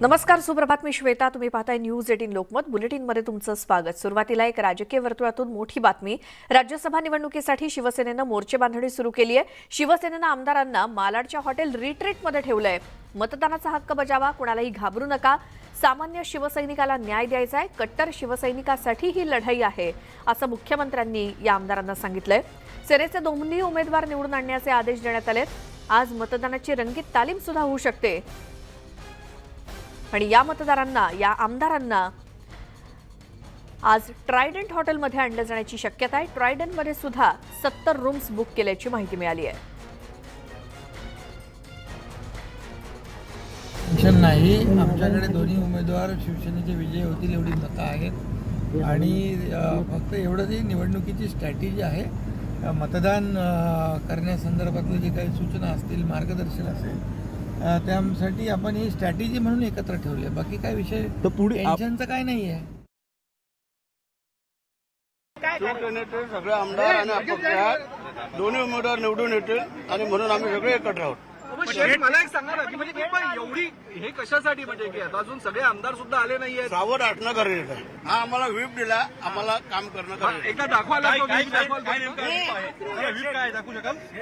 नमस्कार सुप्रभात. मी श्वेता. तुम्ही पाहताय न्यूज एटीन लोकमत. बुलेटिनमध्ये तुमचं स्वागत. सुरुवातीला एक राजकीय वर्तुळातून मोठी बातमी. राज्यसभा निवडणुकीसाठी शिवसेनेनं मोर्चे बांधणी सुरू केली आहे. शिवसेनेनं आमदारांना मालाडच्या हॉटेल रिट्रीटमध्ये ठेवलंय. मतदानाचा हक्क बजावा कुणालाही घाबरू नका. सामान्य शिवसैनिकाला न्याय द्यायचा आहे. कट्टर शिवसैनिकासाठी ही लढाई आहे असं मुख्यमंत्र्यांनी या आमदारांना सांगितलंय. सेनेचे दोन्ही उमेदवार निवडून आणण्याचे आदेश देण्यात आलेत. आज मतदानाची रंगीत तालीम सुद्धा होऊ शकते. आणि या मतदारांना या आमदारांना आज ट्रायडंट हॉटेलमध्ये आणलं जाण्याची शक्यता आहे. ट्रायडंटमध्ये सुद्धा सत्तर रूम्स बुक केल्याची माहिती मिळाली आहे. नाही. आमच्याकडे दोन्ही उमेदवार शिवसेनेचे विजय होतील एवढी मतं आहेत. आणि फक्त एवढंच निवडणुकीची स्ट्रॅटेजी आहे. मतदान करण्यासंदर्भातलं करण्यासंदर्भातले जे काही सूचना असतील मार्गदर्शन असेल त्यासाठी आपण ही स्ट्रॅटेजी म्हणून एकत्र ठेवली बाकी काय विषय तर पुढे टेन्शनचं काय नाही आहे शिवसेनेचे सगळे आमदार आणि अपक्ष दोन्ही उमेदवार निवडून येतील आणि म्हणून आम्ही सगळे एकत्र आहोत. शेठ, मला एक सांगा ना की म्हणजे हे पण एवढी हे कशासाठी म्हणजे की आता अजून सगळे आमदार सुद्धा आले सावध गरजेचं आहे. हा आम्हाला व्हीप दिला आम्हाला काम करणं गरजेचं आहे. एकदा दाखवा लागतो व्हीप दाखवा.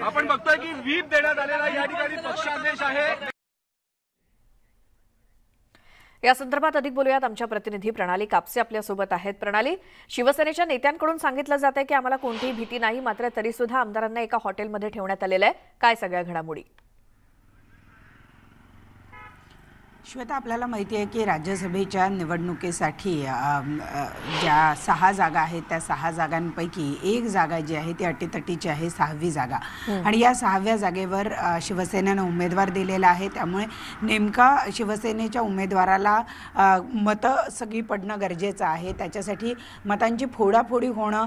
आपण बघतोय की व्हीप देण्यात आलेला या ठिकाणी पक्षादेश आहे. या संदर्भात अधिक बोलूयात. आमच्या प्रतिनिधी प्रणाली कापसे आपल्यासोबत आहेत. प्रणाली शिवसेनेच्या नेत्यांकडून सांगितलं जात आहे की आम्हाला कोणतीही भीती नाही मात्र तरी सुद्धा आमदारांना एका हॉटेलमध्ये ठेवण्यात आलेलं आहे. काय सगळ्या घडामोडी? श्वेता आपल्याला माहिती आहे की राज्यसभेच्या निवडणुकीसाठी ज्या सहा जागा आहेत त्या सहा जागांपैकी एक जागा जी आहे ती अटीतटीची आहे सहावी जागा. आणि या सहाव्या जागेवर शिवसेनेनं उमेदवार दिलेला आहे. त्यामुळे नेमका शिवसेनेच्या उमेदवाराला मतं सगळी पडणं गरजेचं आहे. त्याच्यासाठी मतांची फोडाफोडी होणं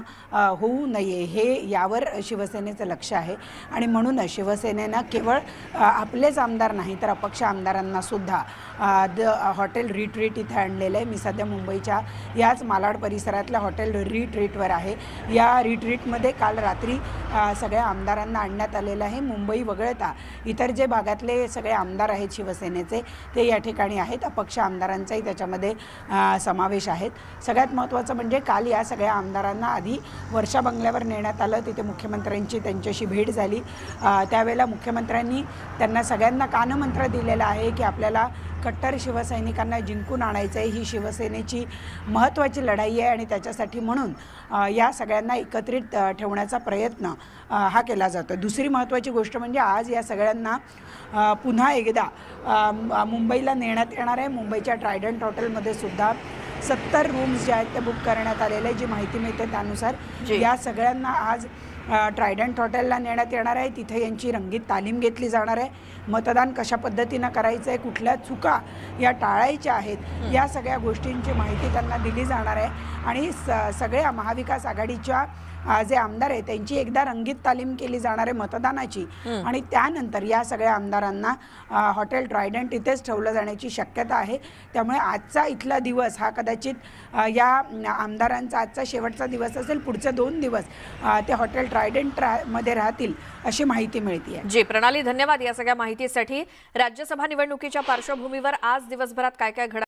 होऊ नये हे यावर शिवसेनेचं लक्ष आहे. आणि म्हणूनच शिवसेनेनं केवळ आपलेच आमदार नाही तर अपक्ष आमदारांना सुद्धा अ, द हॉटेल रिट्रीट इथे आणलेलं आहे. मी सध्या मुंबईच्या याच मालाड परिसरातल्या हॉटेल रिट्रीटवर आहे. या रिट्रीटमध्ये काल रात्री सगळ्या आमदारांना आणण्यात आलेलं आहे. मुंबई वगळता इतर जे भागातले सगळे आमदार आहेत शिवसेनेचे ते या ठिकाणी आहेत. अपक्ष आमदारांचाही त्याच्यामध्ये समावेश आहेत. सगळ्यात महत्त्वाचं म्हणजे काल या सगळ्या आमदारांना आधी वर्षा बंगल्यावर नेण्यात आलं. तिथे मुख्यमंत्र्यांची त्यांच्याशी भेट झाली. त्यावेळेला मुख्यमंत्र्यांनी त्यांना सगळ्यांना कानमंत्र दिलेलं आहे की आपल्याला कट्टर शिवसैनिकांना जिंकून आणायचं आहे ही शिवसेनेची महत्त्वाची लढाई आहे आणि त्याच्यासाठी म्हणून या सगळ्यांना एकत्रित ठेवण्याचा प्रयत्न हा केला जातो. दुसरी महत्त्वाची गोष्ट म्हणजे आज या सगळ्यांना पुन्हा एकदा मुंबईला नेण्यात येणार आहे. मुंबईच्या ट्रायडंट हॉटेलमध्ये सुद्धा सत्तर रूम्स जे आहेत ते बुक करण्यात आलेले आहे जी माहिती मिळते त्यानुसार. या सगळ्यांना आज ट्रायडंट हॉटेलला नेण्यात येणार आहे. तिथे यांची रंगीत तालीम घेतली जाणार आहे. मतदान कशा पद्धतीनं करायचं आहे कुठल्या चुका या टाळायच्या आहेत या सगळ्या गोष्टींची माहिती त्यांना दिली जाणार आहे. आणि स सगळ्या महाविकास आघाडीच्या जे आमदार आहेत त्यांची एकदा रंगीत तालीम केली जाणार आहे मतदानाची. आणि त्यानंतर या सगळ्या आमदारांना हॉटेल ट्रायडंट इथेच ठेवलं जाण्याची शक्यता आहे. त्यामुळे आजचा इथला दिवस हा कदाचित या आमदारांचा आजचा शेवटचा दिवस असेल पुढचे दोन दिवस ते हॉटेल ट्रायडंटमध्ये राहतील अशी माहिती मिळते जी प्रणाली धन्यवाद या सगळ्या माहितीसाठी. राज्यसभा निवडणुकीच्या पार्श्वभूमीवर आज दिवसभरात काय काय घडा